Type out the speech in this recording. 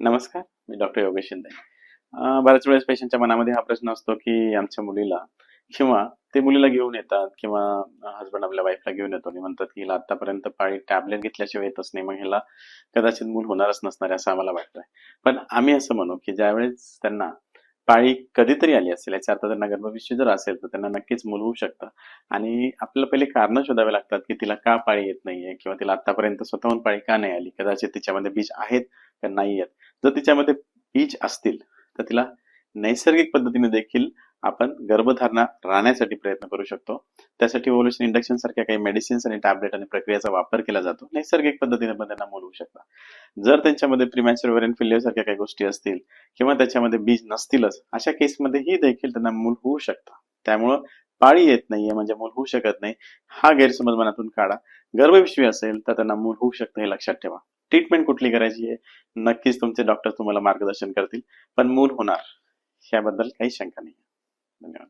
नमस्कार मी डॉक्टर योगेश शिंदे. बऱ्याच वेळेस पेशंटच्या मनामध्ये हा प्रश्न असतो की आमच्या मुलीला किंवा ते मुलीला घेऊन येतात किंवा हसबंड आपल्या वाईफला घेऊन येतो आणि म्हणतात की हिला आतापर्यंत पाळी टॅबलेट घेतल्याशिवाय येतच नाही मग हिला कदाचित मूल होणारच नसणार असं आम्हाला वाटतंय. पण आम्ही असं म्हणू की ज्यावेळेस त्यांना पाळी कधीतरी आली असेल याचा अर्थ त्यांना गर्भपिशवी जर असेल तर त्यांना नक्कीच मूल होऊ शकतं. आणि आपल्याला पहिले कारण शोधावे लागतात की तिला का पाळी येत नाहीये किंवा तिला आतापर्यंत स्वतःहून पाळी का नाही आली? कदाचित तिच्यामध्ये बीज आहेत का नाही आहेत? जर तिच्यामध्ये बीज असतील तर तिला नैसर्गिक पद्धतीने देखील आपण गर्भधारणा राहण्यासाठी प्रयत्न करू शकतो. त्यासाठी ओव्ह्युलेशन इंडक्शन सारख्या काही मेडिसिन्स आणि टॅबलेट आणि प्रक्रियेचा वापर केला जातो. नैसर्गिक पद्धतीने पण त्यांना मूल होऊ शकतं जर त्यांच्यामध्ये प्रिमॅच्युअर वेरियन फेल्युअर सारख्या काही गोष्टी असतील किंवा त्याच्यामध्ये बीज नसतीलच अशा केसमध्येही देखील त्यांना मूल होऊ शकतं. त्यामुळं पाळी येत नाहीये म्हणजे मूल होऊ शकत नाही. हा गैरसमज मनातून काढा. गर्भविश्वी असेल तर त्यांना मूल होऊ शकतं हे लक्षात ठेवा. ट्रीटमेंट कुठली करायची आहे? नक्कीच तुमचे डॉक्टर तुम्हाला मार्गदर्शन करतील पण मूल होणार. याबद्दल काही शंका नाही धन्यवाद.